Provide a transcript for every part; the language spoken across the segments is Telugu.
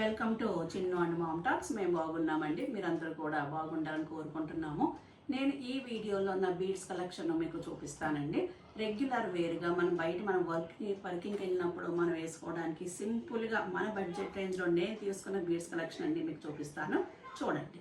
Welcome to Chinnu and mom talks. మేము బాగున్నామండి. మీరందరూ కూడా బాగుండాలని కోరుకుంటున్నాము. నేను ఈ వీడియోలో నా బీడ్స్ కలెక్షన్ మీకు చూపిస్తానండి. రెగ్యులర్ వేరుగా మనం బయట మనం వర్క్ వర్కింగ్కి వెళ్ళినప్పుడు మనం వేసుకోవడానికి సింపుల్గా మన బడ్జెట్ రేంజ్లో నేను తీసుకున్న బీడ్స్ కలెక్షన్ అండి మీకు చూపిస్తాను. చూడండి.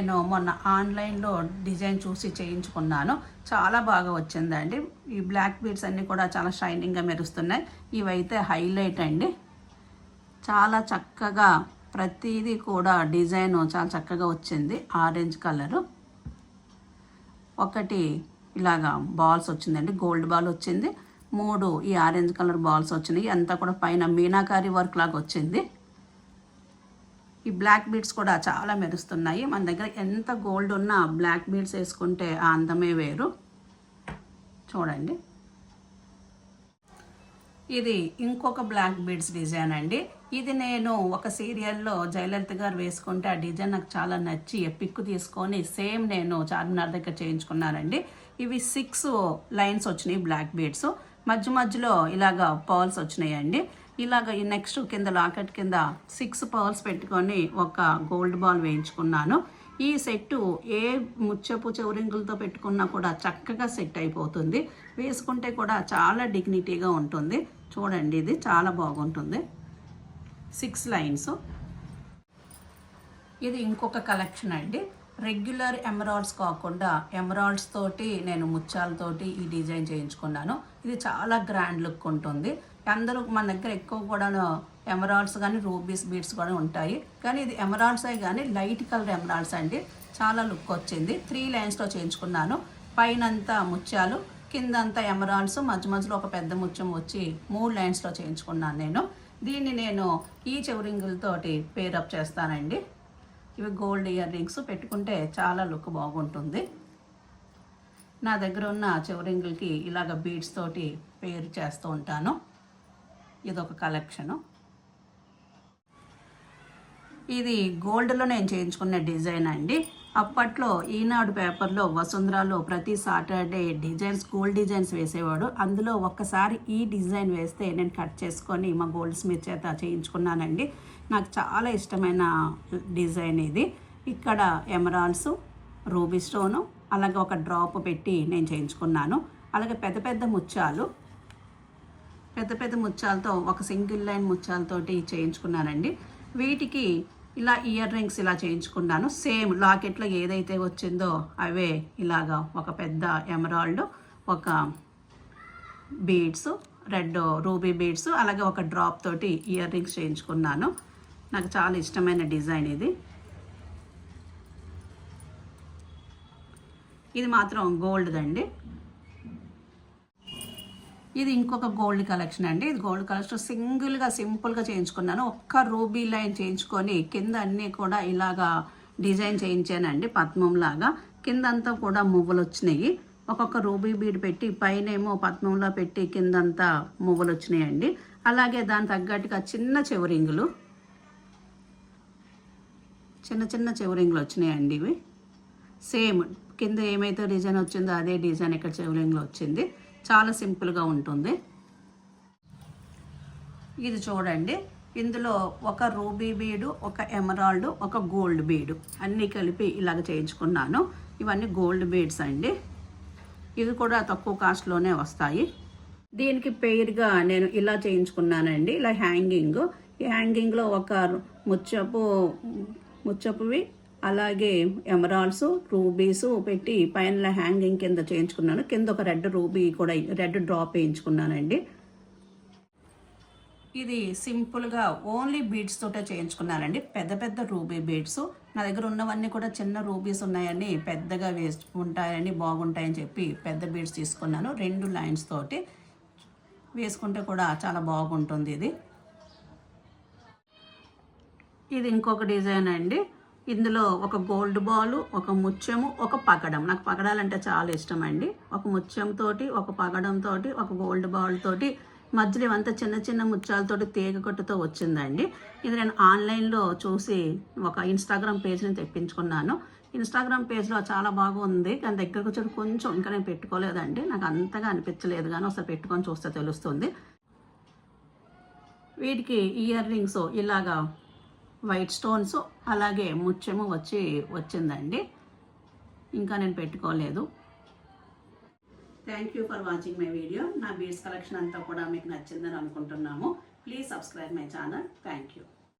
నేను మొన్న ఆన్లైన్లో డిజైన్ చూసి చేయించుకున్నాను. చాలా బాగా వచ్చిందండి. ఈ బ్లాక్ బీడ్స్ అన్నీ కూడా చాలా షైనింగ్గా మెరుస్తున్నాయి. ఇవైతే హైలైట్ అండి. చాలా చక్కగా ప్రతిదీ కూడా డిజైన్ చాలా చక్కగా వచ్చింది. Orange colour. ఒకటి ఇలాగా బాల్స్ వచ్చిందండి. గోల్డ్ బాల్ వచ్చింది. మూడు ఈ ఆరెంజ్ కలర్ బాల్స్ వచ్చినాయి. అంతా కూడా పైన మీనాకారి వర్క్ లాగా వచ్చింది. ఈ బ్లాక్ బీడ్స్ కూడా చాలా మెరుస్తున్నాయి. మన దగ్గర ఎంత గోల్డ్ ఉన్నా బ్లాక్ బీడ్స్ వేసుకుంటే ఆ అందమే వేరు. చూడండి. ఇది ఇంకొక బ్లాక్ బీడ్స్ డిజైన్ అండి. ఇది నేను ఒక సీరియల్లో జయలలిత గారు వేసుకుంటే ఆ డిజైన్ నాకు చాలా నచ్చి పిక్ తీసుకొని సేమ్ నేను చార్మినార్ దగ్గర చేయించుకున్నానండి. ఇవి సిక్స్ లైన్స్ వచ్చినాయి బ్లాక్ బీడ్స్ మధ్య మధ్యలో ఇలాగ పర్ల్స్ వచ్చినాయండి. ఇలాగ ఈ నెక్స్ట్ కింద లాకెట్ కింద సిక్స్ పర్ల్స్ పెట్టుకొని ఒక గోల్డ్ బాల్ వేయించుకున్నాను. ఈ సెట్టు ఏ ముచ్చపు చౌరింగులతో పెట్టుకున్నా కూడా చక్కగా సెట్ అయిపోతుంది. వేసుకుంటే కూడా చాలా డిగ్నిటీగా ఉంటుంది. చూడండి ఇది చాలా బాగుంటుంది. Six lines. ఇది ఇంకొక కలెక్షన్ అండి. రెగ్యులర్ ఎమరాల్డ్స్ కాకుండా ఎమరాల్డ్స్ తోటి నేను ముత్యాలతోటి ఈ డిజైన్ చేయించుకున్నాను. ఇది చాలా గ్రాండ్ లుక్ ఉంటుంది. అందరూ మన దగ్గర ఎక్కువ కూడా ఎమరాల్డ్స్ కానీ రూబీస్ బీడ్స్ కూడా ఉంటాయి. కానీ ఇది ఎమరాల్డ్సే కానీ లైట్ కలర్ ఎమరాల్డ్స్ అండి. చాలా లుక్ వచ్చింది. త్రీ లైన్స్లో చేయించుకున్నాను. పైనంతా ముత్యాలు కిందంతా ఎమరాల్డ్స్ మధ్య మధ్యలో ఒక పెద్ద ముత్యం వచ్చి మూడు లైన్స్లో చేయించుకున్నాను నేను. దీన్ని నేను ఈ చెవురింగులతోటి పేరప్ చేస్తానండి. ఇవి గోల్డ్ ఇయర్ రింగ్స్ పెట్టుకుంటే చాలా లుక్ బాగుంటుంది. నా దగ్గర ఉన్న చెవురింగులకి ఇలాగ బీడ్స్ తోటి పేరు చేస్తూ ఉంటాను. ఇదొక కలెక్షను. ఇది గోల్డ్లో నేను చేయించుకున్న డిజైన్ అండి. అప్పట్లో ఈనాడు పేపర్లో వసుంధరాలో ప్రతి సాటర్డే డిజైన్స్ గోల్డ్ డిజైన్స్ వేసేవాడు. అందులో ఒక్కసారి ఈ డిజైన్ వేస్తే నేను కట్ చేసుకొని మా గోల్డ్ స్మిత్ చేత చేయించుకున్నానండి. నాకు చాలా ఇష్టమైన డిజైన్ ఇది. ఇక్కడ ఎమరాల్స్ రూబీ స్టోను అలాగే ఒక డ్రాప్ పెట్టి నేను చేయించుకున్నాను. అలాగే పెద్ద పెద్ద ముత్యాలు పెద్ద పెద్ద ముత్యాలతో ఒక సింగిల్ లైన్ ముత్యాలతోటి చేయించుకున్నానండి. వీటికి ఇలా ఇయర్ రింగ్స్ ఇలా చేయించుకున్నాను. సేమ్ లాకెట్లో ఏదైతే వచ్చిందో అవే ఇలాగా ఒక పెద్ద ఎమరాల్డ్ ఒక బీడ్స్ రెడ్ రూబీ బీడ్స్ అలాగే ఒక డ్రాప్ తోటి ఇయర్ రింగ్స్ చేయించుకున్నాను. నాకు చాలా ఇష్టమైన డిజైన్ ఇది. ఇది మాత్రం గోల్డ్ అండి ఇది ఇంకొక గోల్డ్ కలెక్షన్ అండి. ఇది గోల్డ్ కలెక్షన్ సింగిల్గా సింపుల్గా చేయించుకున్నాను. ఒక్క రూబీ లైన్ చేయించుకొని కింద అన్నీ కూడా ఇలాగా డిజైన్ చేయించానండి. పద్మంలాగా కింద కిందంతా కూడా మువ్వలు వచ్చినాయి. ఒక్కొక్క రూబీ బీడ్ పెట్టి పైన ఏమో పద్మంలో పెట్టి కిందంతా మువ్వలు వచ్చినాయండి. అలాగే దాని తగ్గట్టుగా చిన్న చెవరింగులు చిన్న చిన్న చెవరింగులు వచ్చినాయండి ఇవి. సేమ్ కింద ఏమైతే డిజైన్ వచ్చిందో అదే డిజైన్ ఇక్కడ చెవరింగులు వచ్చింది. చాలా సింపుల్గా ఉంటుంది. ఇది చూడండి. ఇందులో ఒక రూబీ బీడు ఒక ఎమరాల్డ్ ఒక గోల్డ్ బీడు అన్నీ కలిపి ఇలాగ చేయించుకున్నాను. ఇవన్నీ గోల్డ్ బీడ్స్ అండి. ఇవి కూడా తక్కువ కాస్ట్లోనే వస్తాయి. దీనికి పెయిర్గా నేను ఇలా చేయించుకున్నానండి. ఇలా హ్యాంగింగ్ ఈ హ్యాంగింగ్లో ఒక ముచ్చపు ముచ్చపువి అలాగే ఎమరాల్డ్స్ రూబీస్ పెట్టి పైన హ్యాంగింగ్ కింద చేయించుకున్నాను. కింద ఒక రెడ్ రూబీ కూడా రెడ్ డ్రాప్ వేయించుకున్నానండి ఇది సింపుల్గా ఓన్లీ బీడ్స్ తోటే చేయించుకున్నానండి. పెద్ద పెద్ద రూబీ బీడ్స్. నా దగ్గర ఉన్నవన్నీ కూడా చిన్న రూబీస్ ఉన్నాయని పెద్దగా వేసుకుంటాయని ఉంటాయని బాగుంటాయని చెప్పి పెద్ద బీడ్స్ తీసుకున్నాను. రెండు లైన్స్ తోటి వేసుకుంటే కూడా చాలా బాగుంటుంది ఇది. ఇది ఇంకొక డిజైన్ అండి. ఇందులో ఒక గోల్డ్ బాల్ ఒక ముత్యము ఒక పగడం. నాకు పగడాలంటే చాలా ఇష్టం అండి ఒక ముత్యంతో ఒక పగడంతో ఒక గోల్డ్ బాల్ తోటి మధ్యలో ఇవంతా చిన్న చిన్న ముత్యాలతోటి తీగ కట్టుతో వచ్చిందండి. ఇది నేను ఆన్లైన్లో చూసి ఒక ఇన్స్టాగ్రామ్ పేజ్ని తెప్పించుకున్నాను. ఇన్స్టాగ్రామ్ పేజ్లో చాలా బాగుంది. కానీ దగ్గరకు వచ్చి కొంచెం ఇంకా నేను పెట్టుకోలేదండి. నాకు అంతగా అనిపించలేదు కానీ ఒకసారి పెట్టుకొని చూస్తే తెలుస్తుంది. వీటికి ఇయర్ రింగ్స్ ఇలాగా వైట్ స్టోన్స్ అలాగే ముత్యము వచ్చి వచ్చిందండి. ఇంకా నేను పెట్టుకోలేదు. Thank you for watching my video నా బీడ్స్ కలెక్షన్ అంతా కూడా మీకు నచ్చిందని అనుకుంటున్నాము. Please subscribe my channel thank you